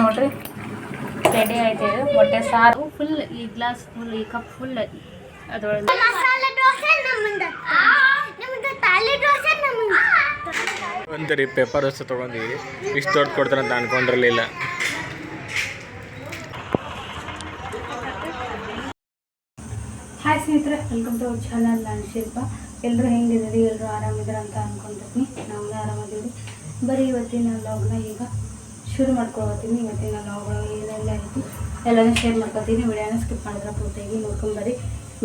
ನೋಡ್ರಿ. ರೆಡಿ ಆಯ್ತು ಇದು. ಮೊಟ್ಟೆ ಸಾರು ಫುಲ್ ಈ ಗ್ಲಾಸ್ ಫುಲ್ ಈ ಕಪ್ ಫುಲ್ ಅದೊಳಗೆ ದೋಸೆ ದೋಸೆ ಪೇಪರ್ ವಸ್ತು ತೊಗೊಂಡಿವಿ ಇಷ್ಟು ದೊಡ್ಡ ಕೊಡ್ತಾರೆ ಅಂತ ಅನ್ಕೊಂಡಿರಲಿಲ್ಲ. ಹಾಯ್ ಸ್ನೇಹಿತರೆ ವೆಲ್ಕಮ್ ಟು ಚಾನಲ್ ನಾನು ಶಿಲ್ಪ. ಎಲ್ಲರೂ ಹೆಂಗಿದ್ದೀರಿ? ಎಲ್ಲರೂ ಆರಾಮಿದ್ದಾರೆ ಅಂತ ಅನ್ಕೊಂತೀನಿ ನಾವು ಆರಾಮಿದ್ದೀವಿ. ಬರೀ ಇವತ್ತಿನ ಲಾಗ್ನ ಈಗ ಶುರು ಮಾಡ್ಕೊಳ್ತೀನಿ ಇವತ್ತಿನ ನಾವುಗಳು ಏನೆಲ್ಲ ಐತಿ ಎಲ್ಲನೂ ಶೇರ್ ಮಾಡ್ಕೊತೀನಿ. ವಿಡಿಯೋನ ಸ್ಕಿಪ್ ಮಾಡಿದ್ರೆ ಪೂರ್ತಿಯಾಗಿ ನೋಡ್ಕೊಂಬರಿ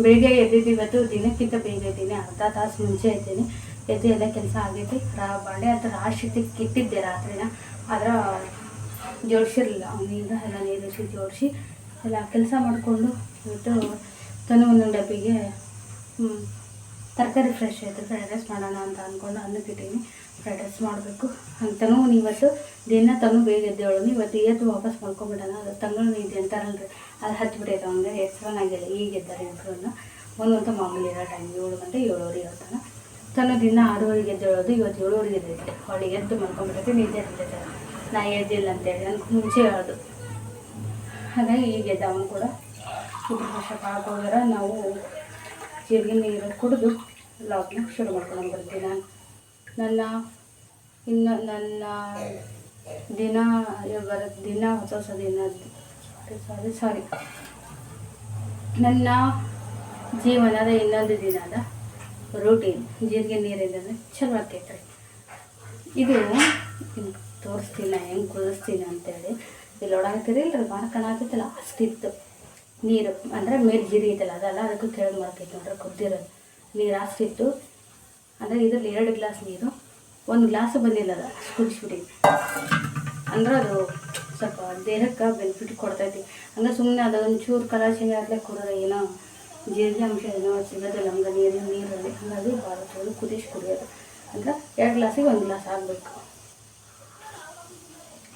ಬೆಳಿಗ್ಗೆ ಎದ್ದಿದ್ದು ಇವತ್ತು ದಿನಕ್ಕಿಂತ ಬೇಗ ಇದ್ದೀನಿ ಅರ್ಧ ತಾಸು ಮುಂಚೆ ಇದ್ದೀನಿ ಎದ್ದು ಎಲ್ಲ ಕೆಲಸ ಆಗೈತಿ. ರಾ ಬಾಂಡೆ ಅಂತ ರಾಶಿ ಕಿಟ್ಟಿದ್ದೆ ರಾತ್ರಿನ. ಆದ್ರೆ ಜೋಡಿಸಿರಲಿಲ್ಲ. ಅವನಿಂದ ಎಲ್ಲ ನೀರಿಸಿ ಜೋಡಿಸಿ ಎಲ್ಲ ಕೆಲಸ ಮಾಡಿಕೊಂಡು ಇವತ್ತು ತನು ಒಂದೊಂದು ಡಬ್ಬಿಗೆ ತರಕಾರಿ ಫ್ರೆಶ್ ಆಯಿತು ಫ್ರೈಡ್ ರೈಸ್ ಮಾಡೋಣ ಅಂತ ಅಂದ್ಕೊಂಡು ಅನ್ನಕ್ಕೆ ಇಟ್ಟೀನಿ ಫ್ರೈಡ್ ರೈಸ್ ಮಾಡಬೇಕು. ಅಂತನೂ ಇವತ್ತು ದಿನ ತನು ಬೇಗ ಎದ್ದೇಳೋನು ಇವತ್ತು ಎದ್ದು ವಾಪಸ್ ಮಾಡ್ಕೊಂಬಿಡೋಣ ಅದು ತಂಗಳು ಇದೆ ರೀ ಅದು ಹಚ್ಚಿಬಿಟ್ಟೈತೆ ಅವನಿಗೆ. ಹೆಸರನ್ನಾಗಿಲ್ಲ ಈಗ ಎದ್ದಾರೆ ಹೆಸರನ್ನ ಒಂದೊಂದು ಮಾಮೂಲಿ ಇರೋ ಟೈಮ್ ಏಳು ಗಂಟೆ ಏಳುವರೆ ಇರ್ತಾನೆ ತನ್ನ ದಿನ ಆರೂವರೆಗೆ ಎದ್ದೇಳೋದು ಇವತ್ತು ಏಳುವರೆಗೆ ಎದ್ದೈತೆ ಅವಳಿಗೆ ಎದ್ದು ಮಾಡ್ಕೊಂಬಿಟ್ಟೈತೆ ನಿದ್ದೆ ಎದ್ದೈತೆ ನಾ ಎದ್ದಿಲ್ಲ ಅಂತೇಳಿ ನನಗೆ ಮುಂಚೆ ಹೇಳೋದು. ಹಾಗಾಗಿ ಈಗ ಎದ್ದ ಅವನು ಕೂಡ. ಇಬ್ಬರು ವರ್ಷ ಹಾಕೋದ್ರೆ ನಾವು ಜೀರಿಗೆ ನೀರು ಕುಡಿದು ಲಾಗ್ನ ಶುರು ಮಾಡ್ಕೊಂಡು ಬರ್ತೀನಿ ನಾನು ನನ್ನ ಇನ್ನು ನನ್ನ ದಿನ ಬರ, ದಿನ ಹೊಸ ಹೊಸ ದಿನ ಸಾರಿ ಸಾರಿ ನನ್ನ ಜೀವನದ ಇನ್ನೊಂದು ದಿನದ ರೂಟೀನ್ ಜೀರಿಗೆ ನೀರಿಂದ ಚಲೋ ಆಗ್ತೈತೆ ಇದು ತೋರಿಸ್ತೀನ, ಹೆಂಗೆ ಕುದಿಸ್ತೀನಿ ಅಂತೇಳಿ. ಇಲ್ಲಿ ಒಳಗಾಗ್ತಿರಲ್ಲ ಭಾಳ ಕಾಣಾಕೈತಲ್ಲ ಅಷ್ಟಿತ್ತು. ನೀರು, ಅಂದರೆ ಮೇಲೆ ಜೀರಿಗೆ ಐತಲ್ಲ, ಅದಲ್ಲ ಅದಕ್ಕೂ ಕೆಳಗೆ ಮಾಡ್ತೈತೆ ನೋಡ್ರಿ, ಕುದ್ದಿರೋದು. ನೀರು ಅಷ್ಟಿತ್ತು. ಅಂದರೆ ಇದರಲ್ಲಿ ಎರಡು ಗ್ಲಾಸ್ ನೀರು, ಒಂದು ಗ್ಲಾಸು ಬಂದಿಲ್ಲ ಅದು ಅಷ್ಟು ಕುದಿಸ್ಬಿಟ್ಟಿದ್ವಿ ಅಂದ್ರೆ ಅದು ಸ್ವಲ್ಪ ದೇಹಕ್ಕೆ ಬೆನಿಫಿಟ್ ಕೊಡ್ತೈತಿ. ಅಂದ್ರೆ ಸುಮ್ಮನೆ ಅದು ಒಂಚೂರು ಕಲರ್ ಚೇಂಜ್ ಆಗಲೇ ಕುಡಿದ್ರೆ ಏನೋ ಜೀರಿಗೆ ಅಂಶ ಏನೋ ಸಿಗೋದಿಲ್ಲ, ಹಂಗೆ ನೀರಿನ ನೀರಲ್ಲಿ. ಹಂಗಾಗಿ ಭಾಳ ಚಲೋ ಕುದಿಸಿ ಕುಡಿಯೋದು. ಅಂದ್ರೆ ಎರಡು ಗ್ಲಾಸಿಗೆ ಒಂದು ಗ್ಲಾಸ್ ಆಗಬೇಕು.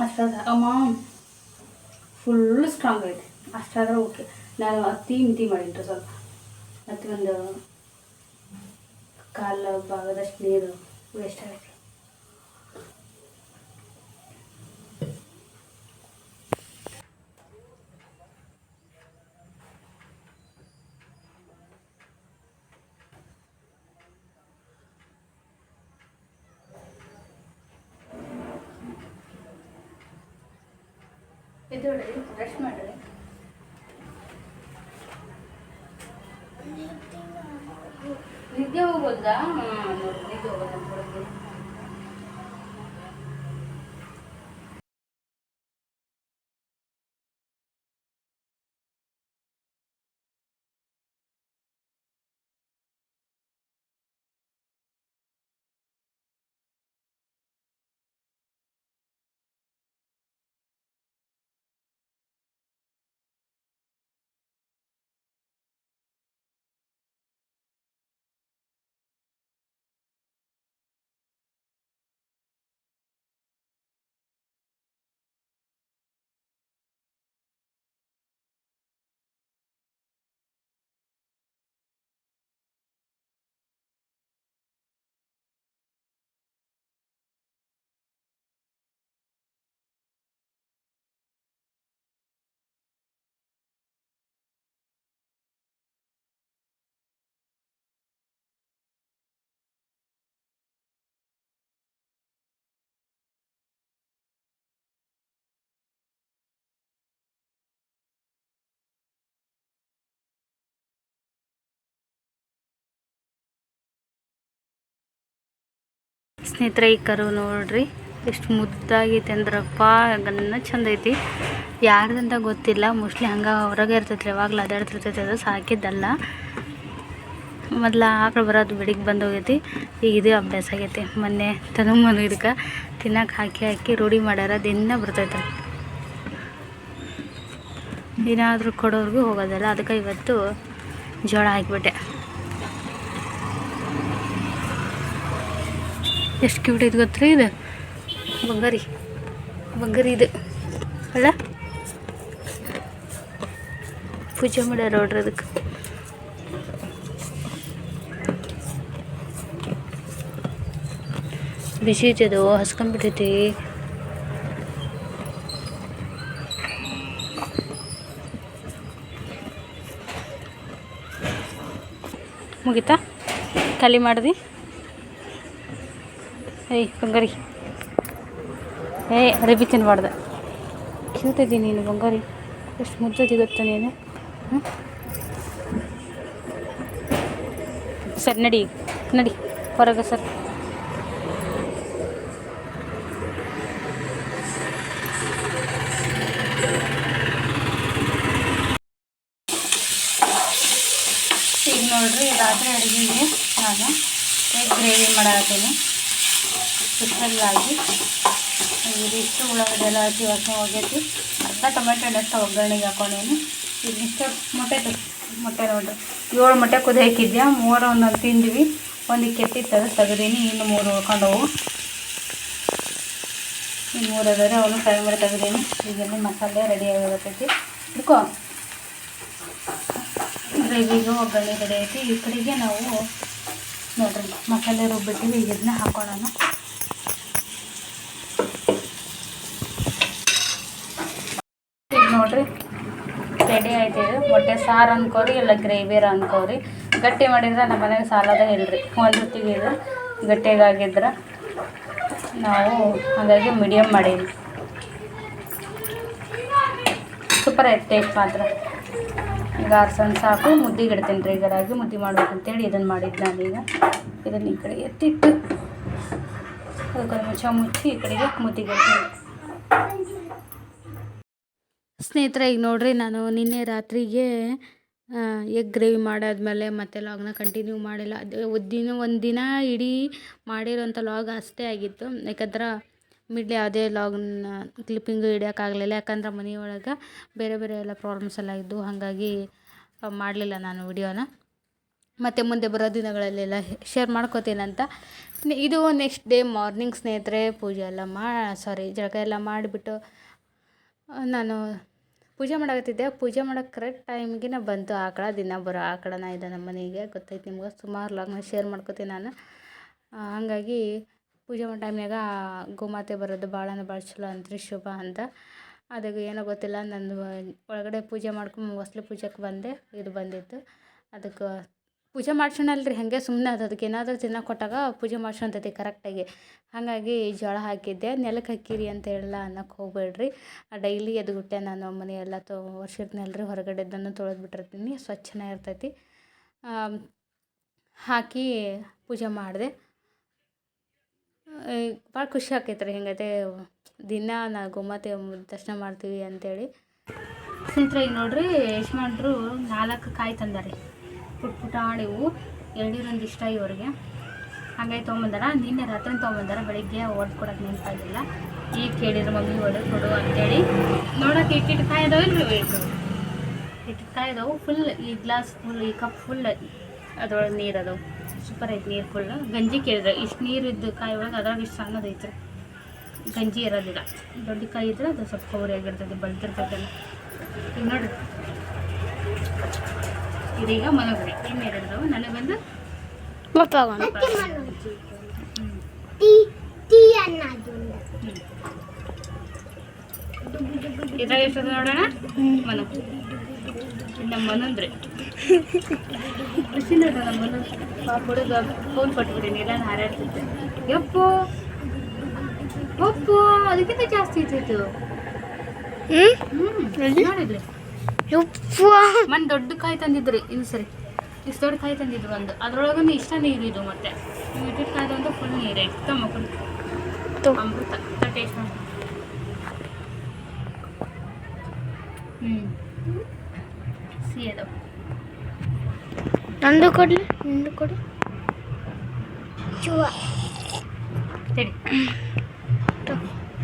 ಅಷ್ಟಾದ್ರೆ ಅಮ್ಮ ಫುಲ್ ಸ್ಟ್ರಾಂಗ್ ಐತೆ. ಅಷ್ಟಾದ್ರೆ ಓಕೆ ನಾನು ಅತಿ ಮಿತಿ ಮಾಡಿನ್ರಿ ಸ್ವಲ್ಪ. ಮತ್ತು ಒಂದು కాళ్ళ బాగా దర్శనం వేస్ట్ ಸ್ನೇಹಿತರೆ, ಈ ಕರು ನೋಡ್ರಿ, ಎಷ್ಟು ಮುದ್ದಾಗೈತೆ ಅಂದ್ರಪ್ಪ ಗನ್ನ ಚಂದ ಐತಿ. ಯಾರ್ದಂತ ಗೊತ್ತಿಲ್ಲ ಮೋಸ್ಟ್ಲಿ ಹಂಗೆ ಹೊರಗೆ ಇರ್ತೈತಿ ಯಾವಾಗಲೂ ಅದಾಡ್ತಿರ್ತೈತೆ ಅದು ಸಾಕಿದ್ದಲ್ಲ. ಮೊದ್ಲು ಆಕಳು ಬರೋದು ಬೆಳಿಗ್ಗೆ ಬಂದು ಹೋಗೈತಿ, ಈಗ ಇದು ಅಭ್ಯಾಸ ಆಗೈತಿ. ಮೊನ್ನೆ ತಗೊಂಬಂದು ಇದಕ್ಕೆ ತಿನ್ನಕ್ಕೆ ಹಾಕಿ ಹಾಕಿ ರೂಢಿ ಮಾಡ್ಯಾರ, ದಿನ ಬರ್ತೈತೆ ಏನಾದರೂ ಕೊಡೋರ್ಗೂ ಹೋಗೋದಲ್ಲ, ಅದಕ್ಕೆ ಇವತ್ತು ಜೋಳ ಹಾಕಿಬಿಟ್ಟೆ. ಎಷ್ಟು ಕ್ಯೂಟ್ ಇದು ಗೊತ್ತ್ರಿ ಇದು? ಬಂಗಾರಿ. ಬಂಗಾರಿ ಇದು. ಅಲ್ಲ? ಪೂಜೆ ಮಾಡ್ಯಾರ ನೋಡ್ರಿ ಅದಕ್ಕೆ. ಬಿಸಿ ಐತಿ ಅದು ಹಸ್ಕೊಂಡ್ಬಿಟ್ಟೈತಿ. ಮುಗಿತಾ? ಖಾಲಿ ಮಾಡಿದೆ? ಏಯ್, ಬಂಗಾರಿ. ಏ ಅರಬಿ ತಿನ್ನಬಾರ್ದು ಇದ್ದೀನಿ ನೀನು, ಬಂಗಾರಿ. ಎಷ್ಟು ಮುದ್ದೆ ಸಿಗುತ್ತೆ ನೀನು? ಹ್ಞೂ ಸರಿ, ನಡಿ ನಡಿ, ಹೊರಗೆ ಸರ್. ಈಗ ನೋಡ್ರಿ, ರಾತ್ರಿ ಅಡುಗೆಗೆ ನಾನು ಎಗ್ ಗ್ರೇವಿ ಮಾಡತ್ತೀನಿ ಹಾಕಿ ಇದಿಷ್ಟು ಉಳ್ಳಾಗಡ್ಡೆ ಎಲ್ಲ ಹಾಕಿ ವಾಸನೆ ಹೋಗೈತಿ ಅರ್ಧ ಟೊಮೆಟೊ ಹಣ್ಣು ಅಷ್ಟು ಒಗ್ಗರಣೆಗೆ ಹಾಕೊಂಡೇನು ಇದಿಷ್ಟು ಮೊಟ್ಟೆ ಮೊಟ್ಟೆ ನೋಡ್ರಿ. ಏಳು ಮೊಟ್ಟೆ ಕುದಿ ಹಾಕಿದ್ಯಾ? ಮೂರು ಒಂದೊಂದು ತಿಂದ್ವಿ. ಒಂದು ಕೆತ್ತಿತ್ತು ಅದು ತೆಗ್ದೀನಿ, ಇನ್ನು ಮೂರು ಉಳ್ಕೊಂಡವು. ಇನ್ನು ಮೂರು ಅದಾರೆ ಅವನು ಫ್ರೈ ಮಾಡಿ ತೆಗ್ದೀನಿ. ಈಗೆಲ್ಲ ಮಸಾಲೆ ರೆಡಿ ಆಗಿರತೈತಿ. ಇಟ್ಕೋ ಗ್ರೇವಿಗೂ ಒಗ್ಗರಣೆ ರೆಡಿ ಐತಿ. ಈ ಕಡೆಗೆ ನಾವು ನೋಡ್ರಿ, ಮಸಾಲೆ ರುಬ್ಬಿಟ್ಟಿವಿ ಇದನ್ನ ಹಾಕೊಳ್ಳೋಣ ಈಗ ನೋಡ್ರಿ. ರೆಡಿ ಆಯ್ತು ಇದು. ಮೊಟ್ಟೆ ಸಾರು ಅನ್ಕೋರಿ, ಇಲ್ಲ ಗ್ರೇವಿರ ಅನ್ಕೋರಿ. ಗಟ್ಟಿ ಮಾಡಿದ್ರೆ ನಮ್ಮ ಮನೆಗೆ ಸಾಲದ ಇಲ್ರಿ. ಒಂದು ಹೊತ್ತಿಗೆ ಇದು ಗಟ್ಟಿಗಾಗಿದ್ರೆ ನಾವು ಹಾಗಾಗಿ ಮೀಡಿಯಮ್ ಮಾಡೀವಿ ಸೂಪರ್ ಐತೆ ಟೇಸ್ಟ್ ಮಾತ್ರ. ಈಗ ಆರ್ಸನ್ ಸಾಕು, ಮುದ್ದಿಗೆ ಇಡ್ತೀನಿ ರೀ ಈಗರಾಗಿ ಮುದ್ದೆ ಮಾಡ್ಬೇಕಂತೇಳಿ ಇದನ್ನು ಮಾಡಿದ್ದು ನಾನೀಗ ಇದನ್ನು ಈ ಕಡೆ ಎತ್ತಿಟ್ಟು ಅದಕ್ಕೆ ಮುಚ್ಚ ಮುಚ್ಚಿ ಈ ಕಡೆಗೆ ಮುದ್ದಿಗೆ ಇಡ್ತೀನಿ. ಸ್ನೇಹಿತರೆ, ಈಗ ನೋಡ್ರಿ ನಾನು ನಿನ್ನೆ ರಾತ್ರಿಗೆ ಎಗ್ ಗ್ರೇವಿ ಮಾಡಾದ್ಮೇಲೆ ಮತ್ತೆ ಲಾಗ್ನ ಕಂಟಿನ್ಯೂ ಮಾಡಿಲ್ಲ. ಅದು ದಿನ ಒಂದು ದಿನ ಇಡೀ ಮಾಡಿರೋಂಥ ಲಾಗ್ ಅಷ್ಟೇ ಆಗಿತ್ತು. ಯಾಕಂದ್ರೆ ಮಿಡ್ಲ್ ಯಾವುದೇ ಲಾಗ್ನ ಕ್ಲಿಪ್ಪಿಂಗು ಹಿಡಿಯೋಕ್ಕಾಗಲಿಲ್ಲ ಯಾಕಂದ್ರೆ ಮನೆಯೊಳಗೆ ಬೇರೆ ಬೇರೆ ಎಲ್ಲ ಪ್ರಾಬ್ಲಮ್ಸ್ ಎಲ್ಲ ಇದ್ದು, ಹಾಗಾಗಿ ಮಾಡಲಿಲ್ಲ ನಾನು ವಿಡಿಯೋನ. ಮತ್ತು ಮುಂದೆ ಬರೋ ದಿನಗಳಲ್ಲೆಲ್ಲ ಶೇರ್ ಮಾಡ್ಕೋತೀನಂತ. ಇದು ನೆಕ್ಸ್ಟ್ ಡೇ ಮಾರ್ನಿಂಗ್ ಸ್ನೇಹಿತರೆ, ಪೂಜೆ ಎಲ್ಲ ಮಾ ಸಾರಿ ಜಳಕ ಎಲ್ಲ ಮಾಡಿಬಿಟ್ಟು ನಾನು ಪೂಜೆ ಮಾಡಕತ್ತಿದ್ದೆ. ಪೂಜೆ ಮಾಡೋಕೆ ಕರೆಕ್ಟ್ ಟೈಮ್ಗೆ ಬಂತು. ಆಕಳ ದಿನ ಬರೋ ಆಕಳನ ಇದೆ ನಮ್ಮ ಮನೆಗೆ. ಗೊತ್ತೈತೆ ನಿಮ್ಗೆ. ಸುಮಾರು ಲಾಗ್ನ ಶೇರ್ ಮಾಡ್ಕೋತೀನಿ ನಾನು. ಹಾಗಾಗಿ ಪೂಜೆ ಮಾಡೋ ಟೈಮ್ನಾಗ ಗೋಮಾತೆ ಬರೋದು ಭಾಳ ಅಂದ್ರೆ ಭಾಳ ಚಲೋ ಅಂತ್ರಿ ಶುಭ ಅಂತ. ಅದಕ್ಕೆ ಏನೋ ಗೊತ್ತಿಲ್ಲ. ನಂದು ಒಳಗಡೆ ಪೂಜೆ ಮಾಡ್ಕೊಂಡು ಹೊಸ್ಲು ಪೂಜೆಗೆ ಬಂದೆ. ಇದು ಬಂದಿತ್ತು. ಅದಕ್ಕೆ ಪೂಜೆ ಮಾಡ್ಸೋಣಲ್ರಿ, ಹಾಗೆ ಸುಮ್ಮನೆ ಅದು ಅದಕ್ಕೆ ಏನಾದರೂ ತಿನ್ನೋಕೆ ಕೊಟ್ಟಾಗ ಪೂಜೆ ಮಾಡ್ಸೋಂತೈತಿ ಕರೆಕ್ಟಾಗಿ. ಹಾಗಾಗಿ ಜೋಳ ಹಾಕಿದ್ದೆ ನೆಲಕ್ಕೆ ಹಾಕಿರಿ ಅಂತ ಎಲ್ಲ ಅನ್ನಕ್ಕೆ ಹೋಗ್ಬೇಡ್ರಿ. ಡೈಲಿ ಎದ್ಗುಟ್ಟೆ ನಾನು ಮನೆಯೆಲ್ಲ ತೊ ಒರ್ಸಿರ್ತೀನಲ್ರಿ ಹೊರಗಡೆದನ್ನು ತೊಳೆದು ಬಿಟ್ಟಿರ್ತೀನಿ, ಸ್ವಚ್ಛನೇ ಇರ್ತೈತಿ. ಹಾಕಿ ಪೂಜೆ ಮಾಡಿದೆ. ಭಾಳ ಖುಷಿ ಆಕೈತೆ ರೀ ಹಿಂಗೈತೆ ದಿನ ನಾ ಗೋಮಾತೆ ದರ್ಶನ ಮಾಡ್ತೀವಿ ಅಂತೇಳಿ. ಸ್ನೇಹಿತರೆ ಈಗ ನೋಡ್ರಿ ಯಜಮಾನ್ರು ನಾಲ್ಕು ಕಾಯಿ ತಂದಾರೆ. ಪುಟ್ ಪುಟಾಣಿವು ಎಳ್ನೀರೊಂದು ಇಷ್ಟ ಇವ್ರಿಗೆ. ಹಾಗಾಗಿ ತೊಗೊಂಬಂದಾರ ನಿನ್ನೆ ರಾತ್ರಿ ತೊಗೊಂಬಂದಾರ ಬೆಳಿಗ್ಗೆ ಹೊಡೆದು ಕೊಡೋಕೆ ನೆನಪಾಗಿಲ್ಲ ಈಗ ಕೇಳಿದ್ರು, ಮಮ್ಮಿ ಹೊಡೆದು ಕೊಡು ಅಂತೇಳಿ. ನೋಡೋಕೆ ಇಟ್ಟಿಟ್ಟು ಕಾಯಿ ಇಲ್ಲ ಇಟ್ಟಿಟ್ಟು ಕಾಯಿ ಫುಲ್ ಈ ಗ್ಲಾಸ್ ಫುಲ್, ಈ ಕಪ್ ಫುಲ್ ಅದ್ರೊಳಗೆ ನೀರು ಅದು ಸೂಪರ್ ಐತೆ ನೀರು ಫುಲ್. ಗಂಜಿ ಕೇಳಿದ್ರೆ. ಇಷ್ಟು ನೀರು ಇದ್ದು ಕಾಯಿ ಒಳಗೆ ಅದ್ರಾಗ ಇಷ್ಟು ಸಣ್ಣದೈತ್ರಿ ಗಂಜಿ ಇರೋದಿಲ್ಲ. ದೊಡ್ಡ ಕಾಯಿ ಇದ್ರೆ ಅದು ಸ್ವಲ್ಪ ಕವರಿ ಆಗಿರ್ತದೆ ಬಲ್ತಿರ್ತೈತಲ್ಲ ಈಗ ನೋಡ್ರಿ. ಇದೀಗ ಮಲಗ್ರಿ ಇನ್ನೆರಡು ಎರಡ್ದವು ನನಗೆ ಬಂದು ಮತ್ತೆ ಮನೋಜಿ ಟೀ ಟೀ ಅನ್ನೋದು ಇದ್ರಾಗ ಎಷ್ಟದ ನೋಡೋಣ? ಮನ. ನಮ್ಮ ಮನಂದ್ರೆ. ಖುಷಿ ನೋಡ ನಮ್ಮ ಮನ. ಪಾಪ ಹುಡುಗ ಫೋನ್ ಕೊಟ್ಬಿಟ್ಟಿನಿ ಇಲ್ಲ ನಾನು ಹಾರಾಡ್ತಿದ್ದೆ. ಯಪ್ಪು ಒಪ್ಪು ಅದಕ್ಕಿಂತ ಜಾಸ್ತಿ ಇರ್ತಿತ್ತು. ಹ್ಞೂ ನೋಡಿದ್ರಿ ಮನ್ ದೊಡ್ಡ ಕಾಯಿ ತಂದಿದ್ರಿ ಇನ್ನು ಸರಿ. ಇಷ್ಟು ದೊಡ್ಡ ಕಾಯಿ ತಂದಿದ್ರು ಒಂದು. ಅದ್ರೊಳಗೊಂದು ಇಷ್ಟ ನೀರು ಇದು ಮತ್ತೆ ಇಟ್ಟಿಟ್ಟು ಒಂದು ಫುಲ್ ನೀರೇ ಇಷ್ಟ ಮಕ್ಕಳು ಅಮೃತ ಟೇಸ್ಟ್ ಮಾಡಿ ಹ್ಞೂ ಸಿಹಿ ಅದಾವ ನಂದು ಕೊಡ್ಲಿ ನಂದು ಕೊಡು. ಸರಿ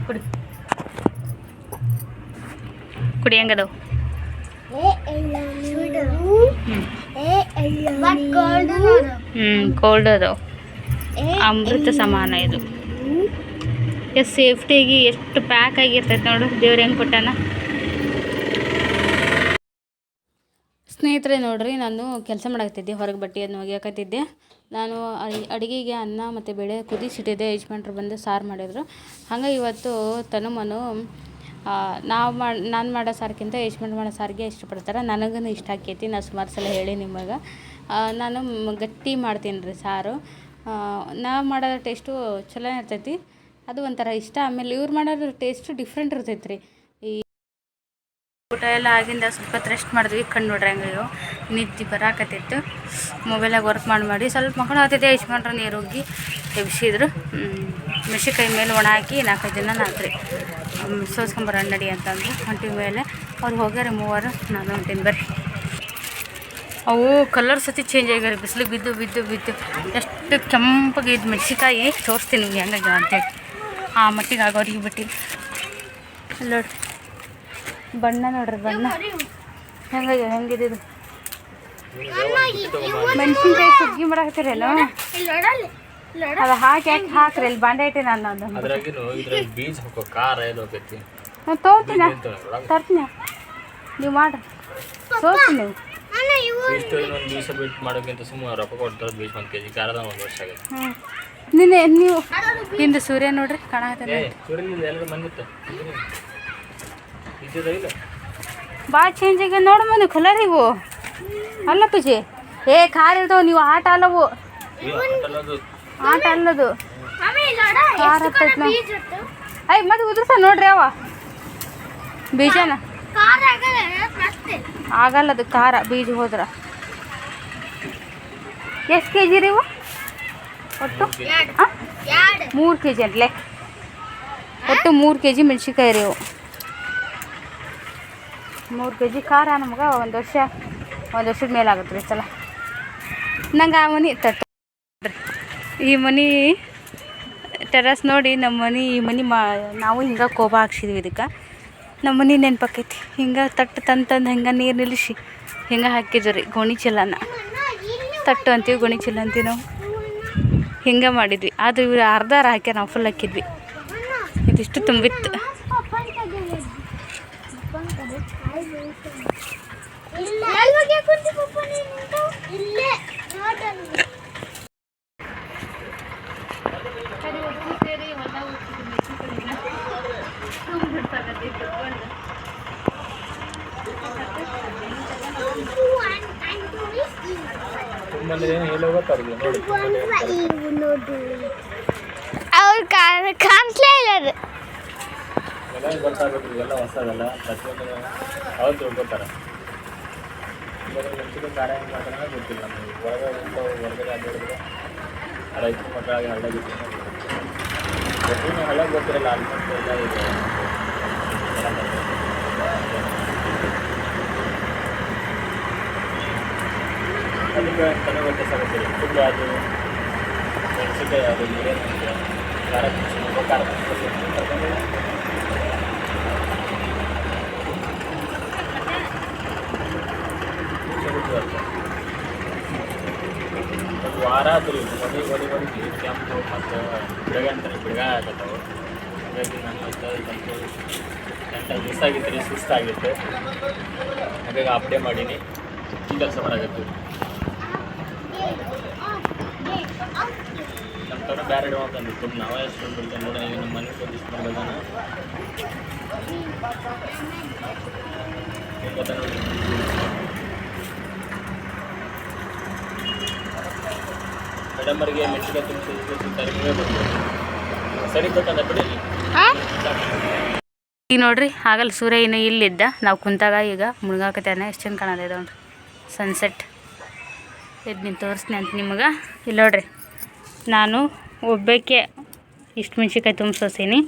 ಕುಡಿ. ಕುಡಿ ಹೆಂಗದವು? ಕೋಲ್ಡ್ ಅದು. ಅಮೃತ ಸಮಾನ ಇದು. ಎಷ್ಟು ಸೇಫ್ಟಿಯಾಗಿ ಎಷ್ಟು ಪ್ಯಾಕ್ ಆಗಿರ್ತೈತೆ ನೋಡು. ದೇವ್ರು ಹೆಂಗೆ ಕೊಟ್ಟಾನ? ಸ್ನೇಹಿತರೆ, ನೋಡ್ರಿ, ನಾನು ಕೆಲಸ ಮಾಡಕತ್ತಿದ್ದೆ, ಹೊರಗೆ ಬಟ್ಟೆಯನ್ನು ಒಗೆಯಾಕತ್ತಿದ್ದೆ. ನಾನು ಅಡಿಗೆಗೆ ಅನ್ನ ಮತ್ತು ಬೇಳೆ ಕುದಿಸಿಟ್ಟಿದ್ದೆ ಯಜಮಾನ್ರು ಬಂದು ಸಾರು ಮಾಡಿದರು. ಹಂಗೆ ಇವತ್ತು ತನುಮನು ನಾವು ಮಾಡಿ ನಾನು ಮಾಡೋ ಸಾರಿಗಿಂತ ಯಜಮಾನ್ ಮಾಡೋ ಸಾರಿಗೆ ಇಷ್ಟಪಡ್ತಾರೆ. ನನಗೂ ಇಷ್ಟ ಆಕೈತಿ. ನಾನು ಸುಮಾರು ಸಲ ಹೇಳಿ ನಿಮಗೆ. ನಾನು ಗಟ್ಟಿ ಮಾಡ್ತೀನಿ ರೀ ಸಾರು. ನಾ ಮಾಡೋ ಟೇಸ್ಟು ಚಲೋ ಇರ್ತೈತಿ. ಅದು ಒಂಥರ ಇಷ್ಟ. ಆಮೇಲೆ ಇವ್ರು ಮಾಡೋದ್ರ ಟೇಸ್ಟು ಡಿಫ್ರೆಂಟ್ ಇರ್ತೈತೆ ರೀ ಈ ಊಟ ಎಲ್ಲ ಆಗಿಂದ ಸ್ವಲ್ಪ ರೆಸ್ಟ್ ಮಾಡಿದ್ವಿ. ಕಣ್ಣು ನೋಡ್ರಿ ಹಂಗೆ ನಿದ್ದೆ ಬರಾಕತ್ತಿತ್ತು ಮೊಬೈಲಾಗ ವರ್ಕ್ ಮಾಡಿ ಮಾಡಿ. ಸ್ವಲ್ಪ ಮಕ್ಕಳು ಆಗ್ತೈತೆ. ಯಜಮಾನ್ರ ನೀರು ಹೋಗಿ ಎಬ್ಸಿದ್ರು. ಮೆಣಸಿನ್ಕಾಯಿ ಮೇಲೆ ಒಣ ಹಾಕಿ ನಾಲ್ಕೈದು ದಿನ ನಾಲ್ಕು ರೀ ಸೋಸ್ಕೊಂಬರ ನಡಿ ಅಂತಂದು ಹೊಂಟಿ ಮೇಲೆ ಅವ್ರು ಹೋಗ್ಯಾರ ಮೂವರು ನಾನು ಹೊಂಟೀನಿ ಬರ್ರಿ. ಅವು ಕಲರ್ ಸತಿ ಚೇಂಜ್ ಆಗ್ಯಾರ ಬಿಸಿಲು ಬಿದ್ದು ಬಿದ್ದು ಬಿದ್ದು. ಎಷ್ಟು ಕೆಂಪಗೆ ಇದು ಮೆಣಸಿನ್ಕಾಯಿ ತೋರಿಸ್ತೀನಿ ನಿಮ್ಗೆ ಹೆಂಗಾಗ್ಯಾವ ಅಂತೇಳಿ. ಆ ಮಟ್ಟಿಗೆ ಆಗೋರಿಗೆ ಬಿಟ್ಟು ನೋಡ್ರಿ. ಬಣ್ಣ ನೋಡ್ರಿ ಬಣ್ಣ. ಹೆಂಗಾಗ್ಯಾವ ಹೆಂಗಿದ್ದು ಮೆಣಸಿನ್ಕಾಯಿ ಸುಗ್ಗಿ ಮಾಡಾಕತ್ತೀರೇನು ಅದು ಹಾಕಿ ಹಾಕಿ ಹಾಕ್ರಿ ಇಲ್ಲಿ ಬಾಂಡೆ ಐತಿ ನಾನು ಅದ್ರಾಗಿನು ಬೀಜ ಹಾಕೋ ಖಾರ ಏನು ಹೋಗೈತಿ ನಾನು ತರ್ತೀನಿ. ನೀವು ಮಾಡ್ರಿ. ತೋರ್ತೀನಿ ನೀವು ಅಣ್ಣ ಇವು ಇಷ್ಟು ಇನ್ನೊಂದು ದಿವಸ ಬಿಟ್ಟು ಮಾಡೋಕ್ಕಿಂತ ಸುಮ್ಮನೆ ರೊಕ್ಕ ಕೊಡ್ತಾರೆ ಬೀಜ ಒಂದು ಕೆ ಜಿ ಖಾರದ ಒಂದು ವರ್ಷ ಆಗೈತೆ ಹ್ಞೂ ನಿನ್ನೆ ನೀವು ಸೂರ್ಯ ನೋಡ್ರಿ ಎಲ್ಲರೂ ಬಂದಿತ್ತು? ಇಲ್ಲ? ಭಾಳ ಚೇಂಜ್ ಆಗಿ ನೋಡು ಮನೆ ಕಲರ್ ಇವು. ಅಲ್ಲ ಪೂಜೆ? ಏ ಖಾರ ಇರ್ತಾವ ನೀವು ಆಟ ಅಲ್ಲವು ಆಟ ಅಲ್ಲದು. ಐ ಮತ್ತೆ ಉದುರ್ಸ ನೋಡ್ರಿ ಅವ ಬೀಜನ. ಆಗಲ್ಲದು ಆಗಲ್ಲ ಆಗಲ್ಲ ಅದು ಖಾರ ಬೀಜ ಹೋದ್ರ. ಎಷ್ಟು ಕೆ ಜಿ ರೀ ಇವು? ಒಟ್ಟು? ಮೂರು ಕೆ ಜಿ ಅಲ್ಲೇ ಒಟ್ಟು ಮೂರು ಕೆ ಜಿ ಮೆಣ್ಸಿನ್ಕಾಯಿ ರೀ ಇವು. ಮೂರು ಕೆ ಜಿ ಖಾರ ನಮ್ಗೆ ಒಂದು ವರ್ಷ ಒಂದು ವರ್ಷದ ಮೇಲೆ ಆಗುತ್ತೆ ರೀ ಸಲ ನಂಗೆ ಆ ಮನೆ ತಟ್ಟು. ಈ ಮನೆ ಟೆರಸ್ ನೋಡಿ ನಮ್ಮ ಮನೆ, ಈ ಮನೆ ಮಾ, ನಾವು ಹಿಂಗೆ ಕೋಬ ಹಾಕ್ಸಿದ್ವಿ ಇದಕ್ಕೆ. ನಮ್ಮ ಮನೆ ನೆನಪಾಕೈತಿ ಹಿಂಗೆ ತಟ್ಟು ತಂದು ತಂದು ಹಿಂಗೆ ನೀರು ನಿಲ್ಲಿಸಿ ಹಿಂಗೆ ಹಾಕಿದ್ವಿ ರೀ ಗೋಣಿ ಚೀಲನ. ತಟ್ಟು ಅಂತೀವಿ, ಗೋಣಿ ಚೀಲ ಅಂತೀವಿ ನಾವು. ಹಿಂಗೆ ಮಾಡಿದ್ವಿ. ಆದ್ರೆ ಇವ್ರು ಅರ್ಧ ಹಾಕ್ಯಾರ ನಾವು ಫುಲ್ ಹಾಕಿದ್ವಿ. ಇದಿಷ್ಟು ತುಂಬಿತ್ತು ಇಲ್ಲೇ ನೋಡಲ್ಲಿ ತುಂಬ ಎಲ್ಲ ಗೊತ್ತಾಗಿದೆ ನೋಡಿ ಅವ್ರು ಕಾಣಿಸ್ಲೇ ಇಲ್ಲ ಅದು ಎಲ್ಲ ಹೊಸದಲ್ಲ ಪ್ರತಿಯೊಂದು ಅವ್ರು ತಿಳ್ಕೊತಾರೆ ಇವಾಗ ಕಾರ್ಯ ಖಾರ ಹೆಂಗೆ ಮಾಡ್ತಾರೆ ಗೊತ್ತಿಲ್ಲ ನಮಗೆ. ಹೊರಗೆ ಇಂಥ ಹೊರಗಡೆ ಅಡ್ಡಾಡಿದ್ರೆ ರೈತರ ಮಕ್ಕಳಾಗಿ ಹಳ್ಳಾಗಿತ್ತು ಪ್ರತಿಯೊಂದು ಹಳ್ಳ ಗೊತ್ತಿರಲ್ಲ, ಆಲ್ಮೋಸ್ಟ್ ಎಲ್ಲ ಇದೆ. ಅದಕ್ಕೆ ಚೆನ್ನಾಗಿ ವ್ಯತ್ಯಾಸ ಆಗುತ್ತೆ ಫುಡ್ ಅದು ಮೆಣಸಿನ್ಕಾಯಿ ಅದು ನೀರೇನು ಖಾರ ಖಾರ ಕರ್ಕೊಂಡು ಒಂದು ವಾರ ಆದ್ರಿ ಮನೆ ಒಡಿ ಮನೆಗೆ ಕೆಂಪು ಮತ್ತು ಬಿಡಗ ಅಂತಾರೆ ಬಿಡಗ ಆಗತ್ತವು ಹಾಗಾಗಿ ನಾನು ಸ್ವಲ್ಪ ಎಂಟು ದಿವಸ ಆಗಿತ್ತು ರೀ ಸುಸ್ತಾಗಿತ್ತು ಹಾಗಾಗಿ ಅಪ್ಡೇ ಮಾಡೀನಿ ಈ ಕೆಲಸ ಮಾಡಾಕತ್ತೀವಿ ನಮ್ಮ ತೋಟ ಬೇರೆ ಇಡುವಂತಂದು ತುಂಬ ನಾವೇ ಎಷ್ಟು ಬಿಡ್ತೇವೆ ನೋಡಿ ಈಗ ನಮ್ಮ ಮನೆ ಬಂದು ಇಷ್ಟು ಮಾಡ್ಬೋದಾನ ಗೊತ್ತಾ ನೋಡಿ ಮೇಡಮರಿಗೆ ಈಗ ನೋಡ್ರಿ ಆಗಲ್ಲ ಸೂರ್ಯ ಇನ್ನು ಇಲ್ಲಿದ್ದ. ನಾವು ಕುಂತಾಗ ಈಗ ಮುಳುಗಾಕತ್ತಾನೆ ಎಷ್ಟು ಚಂದ ಕಾಣೋದು ನೋಡ್ರಿ. ಸನ್ಸೆಟ್ ಇದು ನೀನು ತೋರಿಸ್ತೀನಿ ಅಂತ ನಿಮಗೆ. ಇಲ್ಲಿ ನೋಡ್ರಿ ನಾನು ಒಬ್ಬಕ್ಕೆ ಇಷ್ಟು ಮೆಣ್ಸಿನ್ಕಾಯಿ ತುಂಬಿಸೋಸೀನಿ.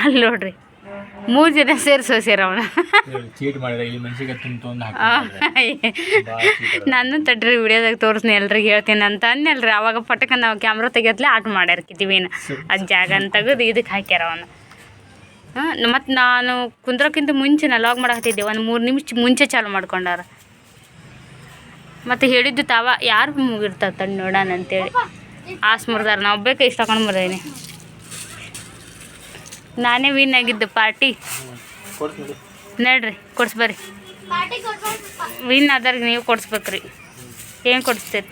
ಅಲ್ಲಿ ನೋಡ್ರಿ ಮೂರು ಜನ ಸೇರಿಸೋ ಸೇರ ಅವನ ಚೀಟ್ ಇಲ್ಲಿ ನಾನು ತಡ್ರಿ ವಿಡಿಯೋದಾಗ ತೋರಿಸ್ನಿ ಎಲ್ರಿಗೆ ಹೇಳ್ತೀನಿ ಅಂತ ಅನ್ನಲ್ರಿ. ಅವಾಗ ಪಟಕ ನಾವು ಕ್ಯಾಮ್ರಾ ತೆಗಿಯತ್ಲೆ ಆಟ ಮಾಡ್ಯಾರ ಕಿತಿವಿನ ಅದು ಜಾಗ ಅಂತ ತೆಗೆದು ಇದಕ್ಕೆ ಹಾಕ್ಯಾರ ಅವನು. ಹಾಂ ಮತ್ತು ನಾನು ಕುಂದ್ರಕ್ಕಿಂತ ಮುಂಚೆ ನಾ ಲಾಗ್ ಮಾಡಕತ್ತಿದ್ದೆ. ಒಂದು ಮೂರು ನಿಮಿಷ ಮುಂಚೆ ಚಾಲು ಮಾಡ್ಕೊಂಡಾರ. ಮತ್ತು ಹೇಳಿದ್ದು ತಾವ ಯಾರು ಮುಗಿರ್ತಾರೆ ತಣ್ಣ ನೋಡೋಣ ಅಂತೇಳಿ ಆಸ್ ಮುರಿದಾರ ನಾ ಒಬ್ಬಕ್ಕೆ ಇಷ್ಟ ಹಾಕೊಂಡು ಮುರಿದೀನಿ ನಾನೇ ವಿನ್ ಆಗಿದ್ದು ಪಾರ್ಟಿ. ನಡ್ರಿ ಕೊಡ್ಸ್ಬರ್ರಿ ವಿನ್ ಆದಾಗ ನೀವು ಕೊಡ್ಸ್ಬೇಕ್ರಿ. ಏನು ಕೊಡ್ಸ್ತೀರಿ?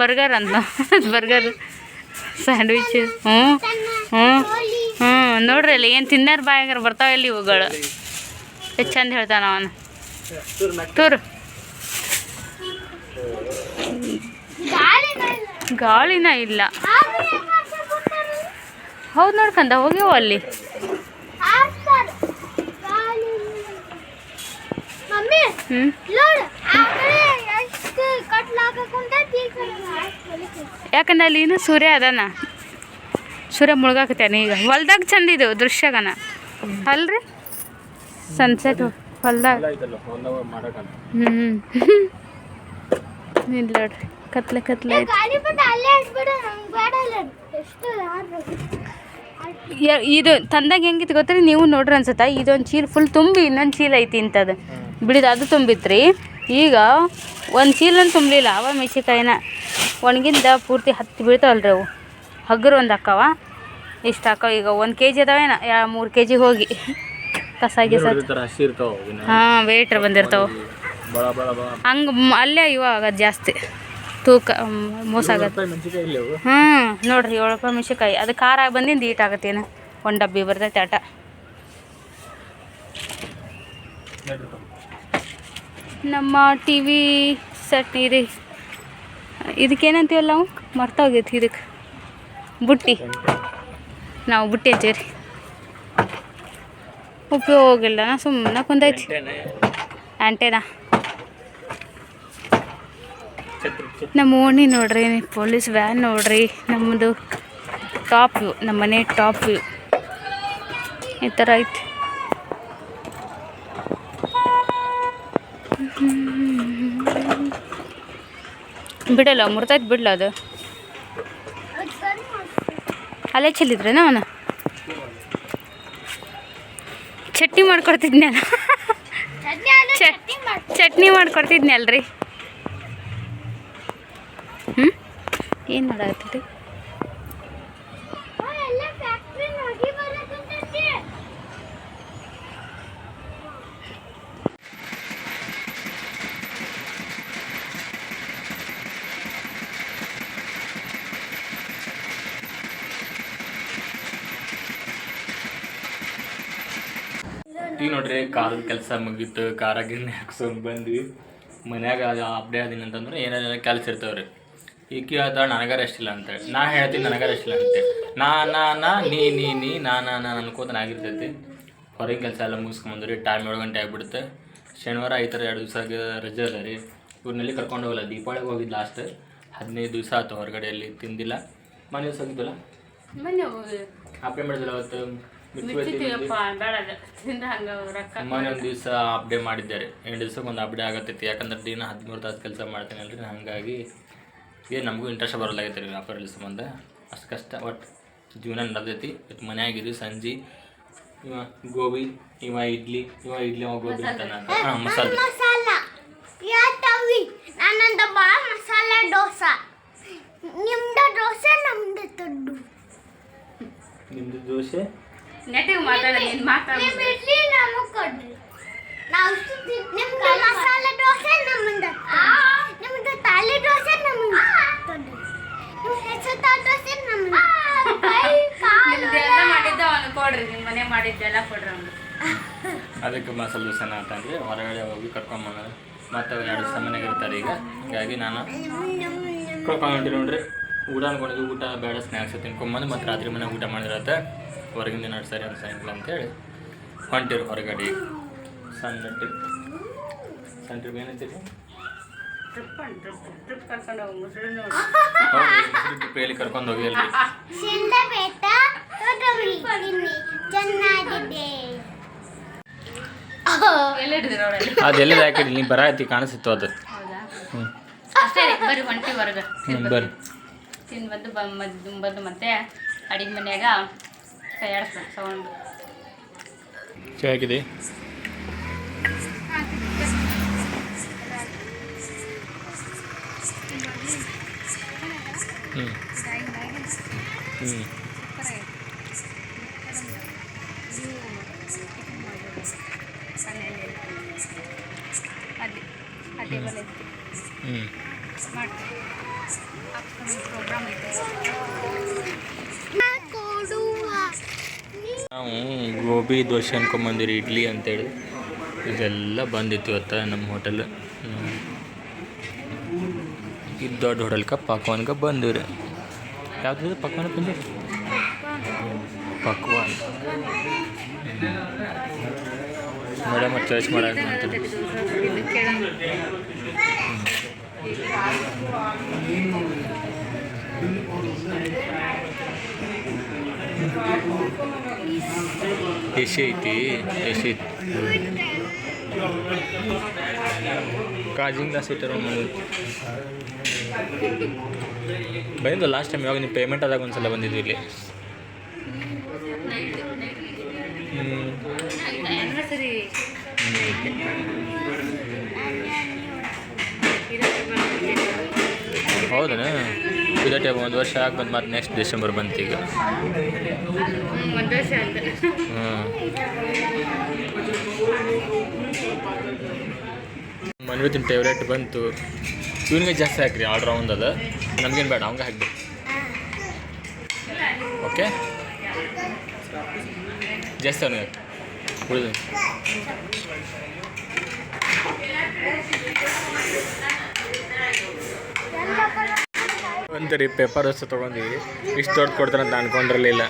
ಬರ್ಗರ್ ಅಂತ ಬರ್ಗರ್ ಸ್ಯಾಂಡ್ವಿಚ್ ಹ್ಞೂ ಹ್ಞೂ ಹ್ಞೂ ನೋಡ್ರಿ ಅಲ್ಲಿ ಏನು ತಿನ್ನಾರ ಬಾಯಾಗಾರ ಬರ್ತಾವಿಲ್ಲ ಇವುಗಳು? ಎಷ್ಟು ಚಂದ ಹೇಳ್ತಾನ ಅವನು. ತೂರು. ಗಾಳಿನ ಇಲ್ಲ. ಹೌದು ನೋಡ್ಕಂದ ಹೋಗ್ಯವ ಅಲ್ಲಿ. ಯಾಕಂದ್ರೆ ಅಲ್ಲಿ ಏನು ಸೂರ್ಯ ಅದಾನ? ಸೂರ್ಯ ಮುಳುಗಾಕತ್ತಾನ ಈಗ. ಹೊಲ್ದಾಗ ಚಂದ ಇದು ದೃಶ್ಯಗನ. ಅಲ್ರಿ? ಸನ್ಸೆಟ್ ಹೊಲ್ದಾಗ. ಹ್ಞೂ ಇಲ್ಲ ನೋಡ್ರಿ. ಕತ್ಲೆ ಕತ್ಲೆ. ಇದು ತಂದಾಗ ಹೆಂಗಿತ್ತು ಗೊತ್ತ್ರಿ? ನೀವು ನೋಡ್ರಿ ಅನ್ಸುತ್ತೆ ಇದೊಂದು ಚೀಲ ಫುಲ್ ತುಂಬಿ ಇನ್ನೊಂದು ಚೀಲ ಐತಿ ಇಂಥದ್ದು. ಬಿಡಿದ ಅದು ತುಂಬಿತ್ರಿ. ಈಗ ಒಂದು ಚೀಲನ ತುಂಬಲಿಲ್ಲ ಅವ ಮೆಣಸಿಕಾಯಿನ ಒಣಗಿಂದ ಪೂರ್ತಿ ಹತ್ತಿ ಬೀಳ್ತಾವಲ್ರಿ ಅವು. ಹಗ್ಗರು ಒಂದು ಅಕ್ಕವ ಇಷ್ಟು ಹಾಕವ ಈಗ ಒಂದು ಕೆ ಜಿ ಅದಾವೇನ ಯಾ ಮೂರು ಕೆ ಜಿ ಹೋಗಿ. ಕಸ ಗಿಸ. ಹಾಂ ವೇಟ್ರ್ ಬಂದಿರ್ತಾವೆ. ಹಂಗೆ ಅಲ್ಲೇ ಇವಾಗ ಜಾಸ್ತಿ. ತೂಕ ಮೋಸ ಆಗತ್ತೆ. ಹ್ಞೂ ನೋಡ್ರಿ ಏಳು ರೂಪಾಯಿ ಮೆಣಸಿನ್ಕಾಯಿ. ಅದು ಖಾರ ಬಂದಿಂದ ಈಟ್ ಆಗತ್ತೇನು ಒಂದು ಡಬ್ಬಿ ಬರ್ತೈತೆ ಆಟ. ನಮ್ಮ ಟಿ ವಿ ಸೆಟ್ ಇದೆ. ಇದಕ್ಕೇನಂತೀವಲ್ಲ ನಾವು ಮರ್ತೋಗೈತಿ ಇದಕ್ಕೆ ಬುಟ್ಟಿ. ನಾವು ಬುಟ್ಟಿ ಅಂತೀವಿ ರೀ ಉಪಯೋಗ ಇಲ್ಲ ಸುಮ್ಮನೆ ಕುಂದೈತಿ. ಆಂಟೇನಾ ನಮ್ಮ ಓಣಿ ನೋಡ್ರಿ ಪೊಲೀಸ್ ವ್ಯಾನ್ ನೋಡ್ರಿ ನಮ್ಮದು ಟಾಪ್ ವ್ಯೂ ನಮ್ಮ ಮನೆ ಟಾಪ್ ವ್ಯೂ ಈ ಥರ ಐತಿ. ಬಿಡಲ್ಲ ಮುರ್ತೈತೆ ಬಿಡಲ್ಲ ಅದು. ಅಲ್ಲೇ ಚೆಲ್ಲಿದ್ರೇನ ಅವನು? ಚಟ್ನಿ ಮಾಡ್ಕೊಡ್ತಿದ್ನಲ್ಲ. ಚಟ್ನಿ ಮಾಡ್ಕೊಡ್ತಿದ್ನಲ್ರಿ. ಏನು ಮಾಡಾಕತ್ತೀರಿ ಓ, ಎಲ್ಲ ಫ್ಯಾಕ್ಟ್ರಿ ಹೋಗಿ ಬರಕಂತೈತಿ ಈಗ ನೋಡ್ರಿ ಕಾರದ ಕೆಲಸ ಮುಗೀತು ಕಾರ ಗಿಣ್ಣೆ ಹಾಕ್ಸ್ಕೊಂಡ್ ಬಂದ್ವಿ. ಮನ್ಯಾಗ ಅಪ್ಡೇ ಆದಿನ ಅಂತಂದ್ರೆ ಏನಾದ್ರೂ ಕೆಲಸ ಇರ್ತಾವ್ರಿ. ಈಕಿ ಹೇಳ್ತಾಳೆ ನನಗಾರ ಅಂತ. ಅಂತೇಳಿ ನಾ ಹೇಳ್ತೀನಿ ನನಗಾರ ಇಲ್ಲ ಅಂತೇಳಿ ನಾ ನಾ ನಾ ನೀ ನೀ ನೀ ನಾ ನಾ ನಾ ಅನ್ಕೋತ ಆಗಿರ್ತೈತಿ. ಹೊರಗೆ ಕೆಲಸ ಎಲ್ಲ ಮುಗಿಸ್ಕೊಂಬಂದ್ರಿ ಟೈಮ್ ಏಳು ಗಂಟೆ ಆಗಿಬಿಡುತ್ತೆ. ಶನಿವಾರ ಈ ಥರ ಎರಡು ದಿವಸ ರಜೆ ಅದ ರೀ. ಇವ್ರನ್ನೆಲ್ಲಿ ಕರ್ಕೊಂಡು ಹೋಗಲ್ಲ ದೀಪಾವಳಿಗೆ ಹೋಗಿದ್ದು ಲಾಸ್ಟ್ ಹದಿನೈದು ದಿವಸ ಆಯ್ತು ಹೊರಗಡೆಯಲ್ಲಿ ತಿಂದಿಲ್ಲ. ಮನೆ ದಿವಸ ಹೋಗಿದ್ದಲ್ಲ ಹಪ್ಪೆ ಮಾಡಿದಿಲ್ಲ ಅವತ್ತು. ಮೊನ್ನೆ ಒಂದು ದಿವಸ ಅಪ್ಡೇ ಮಾಡಿದ್ದಾರೆ. ಎಂಟು ದಿವ್ಸಕ್ಕೆ ಒಂದು ಅಪ್ಡೇ ಆಗತ್ತೈತಿ. ಯಾಕಂದ್ರೆ ದಿನ ಹದಿಮೂರು ತಾಸು ಕೆಲಸ ಮಾಡ್ತೀನಲ್ರಿ ಹಾಗಾಗಿ ಏನು ನಮಗೂ ಇಂಟ್ರೆಸ್ಟ್ ಬರಲಾಗೈತೆ ರೀ ವ್ಯಾಪಾರ ಸಂಬಂಧ. ಅಷ್ಟು ಕಷ್ಟ ಒಟ್ಟು ಜೀವನ ನಡೆದೈತಿ. ಇವತ್ತು ಮನ್ಯಾಗಿರಿ ಸಂಜೆ ಇವ ಗೋಬಿ ಇವ ಇಡ್ಲಿ ಇವ ಇಡ್ಲಿ ಅವ ಗೋಬಿ ಅಂತಾನ ಹಾಂ ಮಸಾಲೆ. ನನ್ನಂದ ಬಾ ಮಸಾಲ ದೋಸೆ. ನಿಮ್ದ ದೋಸೆ ನಮ್ದು ದೊಡ್ಡು ನಿಮ್ಮದು ದೋಸೆ? ನೆಟ್ಟಿಗೆ ಮಾತಾಡ ನೀನು ಮಾತಾಡ. ಇಡ್ಲಿ ನಮಗ್ ಕೊಡ್ರಿ. ನಾವು ನಿಮ್ದು ಮಸಾಲೆ ದೋಸೆ ನಮ್ದು. ನಿಮ್ದು ತಾಲಿ ದೋಸೆ ನಮ್ದು. ದೋಸೆ ಅದಕ್ಕೆ ಮಸಾಲೆ ದೋಸೆನ ಅಂತಂದ್ರೆ ಹೊರಗಡೆ ಹೋಗಿ ಕರ್ಕೊಂಬಂದ ಮತ್ತು ಎರಡು ದಿವಸ ಮನೆಗೆ ಇರ್ತಾರೆ ಈಗ. ಹೀಗಾಗಿ ನಾನು ಕರ್ಕೊಂಡು ನೋಡ್ರಿ. ಊಟ ಅನ್ಕೊಂಡಿದ್ವಿ ಊಟ ಬೇಡ ಸ್ನ್ಯಾಕ್ಸ್ ತಿನ್ಕೊಂಬಂದು ಮತ್ತೆ ರಾತ್ರಿ ಮನೆ ಊಟ ಮಾಡಿದ್ರತ್ತ ಹೊರಗಿಂದ ದಿನ ಸರಿ ಸಾಯಂಕಾಲ ಅಂತೇಳಿ ಹೊಂಟಿರು ಹೊರಗಡೆ. ಸಣ್ಣ ಟ್ರಿಪ್. ಸಣ್ಣ ಟ್ರಿಪ್ ಏನಂತೀರಿ? ಟ್ರಿಪ್ ಟ್ರಿಪ್ ಕರ್ಕೊಂಡು ಹೋಗಿ ಮುಸುಳಿ ನೋಡಿ ಟ್ರಿಪ್ ಎಲ್ಲಿ ಕರ್ಕೊಂಡು ಹೋಗಿ ಸಿಂದ ಬೇಟ ದೊಡ್ಡವರಿ ಚೆನ್ನಾಗಿದೆ ಎಲ್ಲಿ ಹಿಡಿದಿರ ಅವರಲ್ಲಿ ಅದು ಐತಿ ನೀವು ಕಾಣಿಸಿತ್ತು ಅದು ಅಷ್ಟೇ ಬರೀ ಹೊಂಟಿ ಹೊರಗೆ ಬರ್ರಿ ತಿಂದು ಬಂದು ಬಂದು ಬಂದು ಮತ್ತೆ ಅಡಿಗೆ ಮನೆಯಾಗ ಕೈ ಸೌಂಡ್ ಚಾ ಅದೇ ಅದೇ ಬಂದೈತಿ ಹ್ಞೂ ಮಾಡ್ತೀವಿ ಅಪ್ಕಮಿಂಗ್ ಪ್ರೋಗ್ರಾಮ್ ಐತೆ ಕೊಡುವ ನಾವು ಗೋಬಿ, ದೋಸೆ ಅನ್ಕೊಂಬಂದಿರಿ ಇಡ್ಲಿ ಅಂತೇಳಿ. ಇದೆಲ್ಲ ಬಂದಿತ್ತು ಇವತ್ತು ನಮ್ಮ ಹೋಟೆಲ್ ಇದು ದೊಡ್ಡ ಹೋಟೆಲ್ಗೆ ಪಕ್ವಾನ್ಗೆ ಬಂದಿವ್ರಿ. ಯಾವ್ದು ಪಕ್ವಾನ್ ಬಂದಿ ಪಕ್ವಾನ್ ಮೇಡಮ್ ಚಾಯ್ಸ್ ಮಾಡಕ್ಕೆ ಅಂತೀನಿ ಎಸಿ ಐತಿ ಸೀಟರ್ ಬಂದು ಲಾಸ್ಟ್ ಟೈಮ್ ಇವಾಗ ನೀವು ಪೇಮೆಂಟ್ ಆದಾಗ ಒಂದ್ಸಲ ಬಂದಿದ್ವಿ ಇಲ್ಲಿ. ಹ್ಞೂ ಹೌದಾ ಇದೇ ಟೈಮ್ ಒಂದು ವರ್ಷ ಆಗಿ ಬಂದು ಮತ್ತೆ ನೆಕ್ಸ್ಟ್ ಡಿಸೆಂಬರ್ ಬಂತು ಈಗ. ಒಂದು ಹ್ಞೂ ಮನ್ವಿತಿನ ಫೇವ್ರೇಟ್ ಬಂತು. ಇವನಿಗೆ ಜಾಸ್ತಿ ಹಾಕ್ರಿ ಆರ್ಡ್ರ್ ಅದ. ನಮಗೇನು ಬೇಡ ಅವಂಗೆ ಹಾಕ್ಬೇಕು. ಓಕೆ? ಜಾಸ್ತಿ ಅವನಿಗೆ ಉಳಿದು. ಒಂದ್ರಿ ಪೇಪರ್ ಹೊಸ ತೊಗೊಂಡಿವಿ. ಇಷ್ಟು ದೊಡ್ಡ ಕೊಡ್ತಾರೆ ಅಂತ ಅನ್ಕೊಂಡಿರಲಿಲ್ಲ.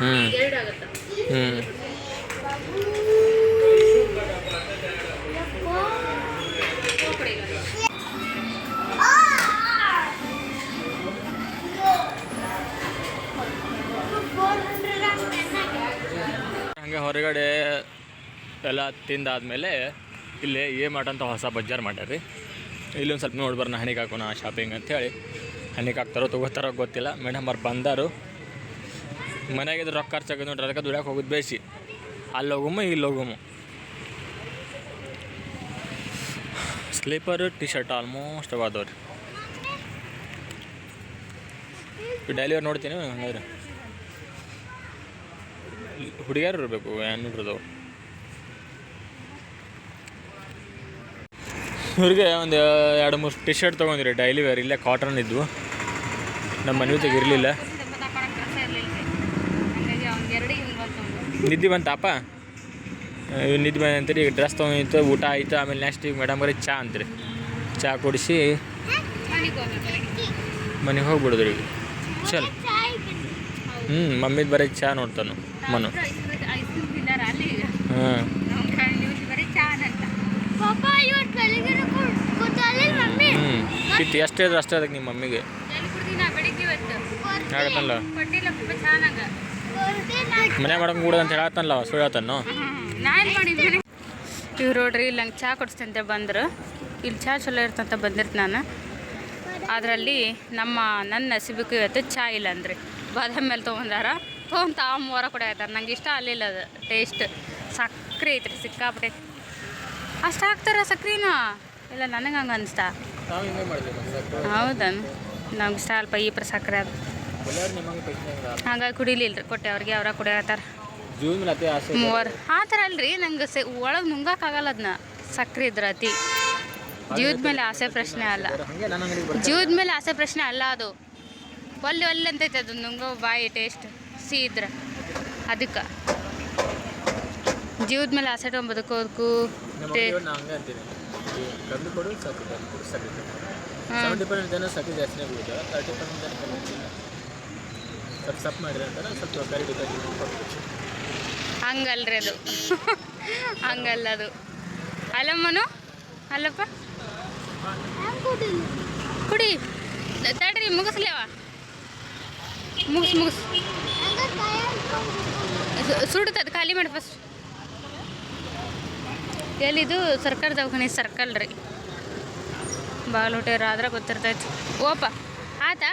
ಹ್ಞೂ ಹ್ಞೂ ಹಂಗೆ ಹೊರಗಡೆ ಎಲ್ಲ ತಿಂದಾದ್ಮೇಲೆ ಇಲ್ಲಿ ಏ ಮಾಟ್ ಅಂತ ಹೊಸ ಬಜ್ಜಾರ್ ಮಾಡ್ಯಾರ ಇಲ್ಲಿ ಒಂದು ಸ್ವಲ್ಪ ನೋಡಿ ಬರೋಣ ಹಣಿಗೆ ಹಾಕೋಣ ಶಾಪಿಂಗ್ ಅಂತೇಳಿ ಹಣಿಗೆ ಹಾಕ್ತಾರೋ ತಗೋತಾರೋ ಗೊತ್ತಿಲ್ಲ. ಮೇಡಮ್ ಅವ್ರು ಬಂದಾರು. ಮನೆಯಾಗಿದ್ರೆ ರೊಕ್ಕ ಖರ್ಚಾಗ ನೋಡ್ರಿ, ಅದಕ್ಕೆ ದುಡಿಯೋಕೆ ಹೋಗೋದು ಬೇಸಿ ಅಲ್ಲಿ ಹೋಗಮ್ಮ ಇಲ್ಲಿ ಹೋಗಮ್ಮ ಸ್ಲೀಪರ್ ಟಿ ಶರ್ಟ್ ಆಲ್ಮೋಸ್ಟ್ ಅವಾದವ್ರಿ ಡೈಲಿ ಡೈಲಿವರ್ ನೋಡ್ತೀನಿ ಹಂಗಾದ್ರೆ. ಹುಡುಗಿಯರು ಇರಬೇಕು ಹೆಣ್ಣುಡ್ರದವು ಇವ್ರಿಗೆ ಒಂದು ಎರಡು ಮೂರು ಟಿ ಶರ್ಟ್ ತೊಗೊಂಡಿರಿ ಡೈಲಿ ವೇರ್ ಇಲ್ಲೇ ಕಾಟನ್ ಇದ್ವು. ನಮ್ಮ ಮನೆ ಇರಲಿಲ್ಲ. ಹಿಂಗೆ ಬಂತು ನಿದ್ದೆ ಬಂತಪ್ಪ ಇವ್ ನಿದ್ದೆ ಬಂದ ಅಂತೀರಿ ಈಗ ಡ್ರೆಸ್ ತೊಗೊಂಡಿತ್ತು ಊಟ ಆಯಿತು. ಆಮೇಲೆ ನೆಕ್ಸ್ಟ್ ಈಗ ಮೇಡಮ್ ಬರೀ ಚಾ ಅಂತೀರಿ. ಚಾ ಕುಡಿಸಿ ಮನೆಗೆ ಹೋಗ್ಬಿಡುದ್ರಿ ಈಗ. ಚಲ್. ಹ್ಞೂ ಮಮ್ಮಿದು ಬರೀ ಚಾ ನೋಡ್ತಾನು ಮನು. ಹಾಂ ನಮ್ಗೆ ನೀವು ಬರೀ ಚಾ ಅಂತ ಪಾಪ ಇವತ್ತು ಬೆಳಿಗ್ಗೆ ಕೂತಾಳೆ ಮಮ್ಮಿ ಹ್ಞೂ ಕಿತ್ತು ಎಷ್ಟೇ ಇದ್ರೆ ಅಷ್ಟೇ ಅದಕ್ಕೆ ನಿಮ್ಮ ಮಮ್ಮಿಗೆ. ಹೇಳತ್ತಲ್ಲ ಮನೆ ಮಾಡಂಗೆ ಕೂಡ ಅಂತ ಹೇಳತ್ತಲ್ಲ ಸುಳ್ಳು ಹೇಳ್ತಾನು ಇವ್ರು ನೋಡ್ರಿ ಇಲ್ಲಿ ನಂಗೆ ಚಹಾ ಕೊಡಿಸ್ತಂತೆ ಬಂದರು. ಇಲ್ಲಿ ಚಹಾ ಚಲೋ ಇರ್ತಂತ ಬಂದಿರ್ತ ನಾನು. ಅದರಲ್ಲಿ ನಮ್ಮ ನನ್ನ ನಸೀಬಕ್ಕೆ ಇವತ್ತು ಚಹಾ ಇಲ್ಲ ಅಂದ್ರಿ. ಬಾದಾಮಿ ಮೇಲೆ ತೊಗೊಂಡಾರ? ತೊಗೊಂಡು ತಾವು ಮೂರ ಕೂಡ ಆಯ್ತಾರೆ. ನಂಗೆ ಇಷ್ಟ ಆಗಲಿಲ್ಲ ಅದು ಟೇಸ್ಟ್. ಸಕ್ಕರೆ ಐತ್ರಿ ಸಿಕ್ಕಾಪಟ್ಟೆ. ಅಷ್ಟು ಹಾಕ್ತಾರ ಸಕ್ರಿನ? ಇಲ್ಲ ನನಗೆ ಹಂಗೆ ಅನಿಸ್ತಾ. ಹೌದಾ? ನಮ್ಗೆ ಇಷ್ಟ ಅಲ್ಪ ಈ ಪ್ರ ಸಕ್ಕರೆ ಅದು. ಹಂಗಾಗಿ ಕುಡಿಲಿಲ್ಲ ರೀ ಕೊಟ್ಟೆ ಅವ್ರಿಗೆ ಅವ್ರ ಕುಡಿಯತ್ತಾರ ಮೂವರು ಆ ಥರ ಅಲ್ರಿ ನಂಗೆ ಸೆ ಒಳಗೆ ನುಂಗಕ್ಕಾಗಲ್ಲ ಅದನ್ನ ಸಕ್ರೆ ಇದ್ರ ಅತಿ. ಜೀವದ ಮೇಲೆ ಆಸೆ ಪ್ರಶ್ನೆ ಅಲ್ಲ. ಜೀವದ ಮೇಲೆ ಆಸೆ ಪ್ರಶ್ನೆ ಅಲ್ಲ ಅದು. ಒಲ್ಲೆ ಒಲ್ಲೆ ಅಂತೈತೆ ಅದು ನುಂಗೋ ಬಾಯಿ ಟೇಸ್ಟ್ ಸಿಹಿ ಇದ್ರೆ. ಅದಕ್ಕೆ. ಜೀವದ ಮೇಲೆ ಆಸೆ ಇಟ್ಕೊಂಡ್ ಬದುಕೋದಕ್ಕೂ ಹಂಗಲ್ರಿ ಅದು. ಹಂಗಲ್ಲ ಅದು. ಅಲ್ಲಮ್ಮನು ಅಲ್ಲಪ್ಪ? ಕುಡಿ. ತಡ್ರಿ ಮುಗಿಸ್ಲೇವ? ಮುಗಿಸ್ ಮುಗಿಸ್. ಸುಡ್ತದ ಖಾಲಿ ಮಾಡಿ ಫಸ್ಟ್ ಎಲ್ಲಿದು ಸರ್ಕಾರ ದವಾಖಾನೆ ಸರ್ಕಲ್ ರೀ. ಬಾಗಲಕೋಟೆ ಆದ್ರೆ ಗೊತ್ತಿರ್ತೈತಿ. ಓಪ ಆತಾ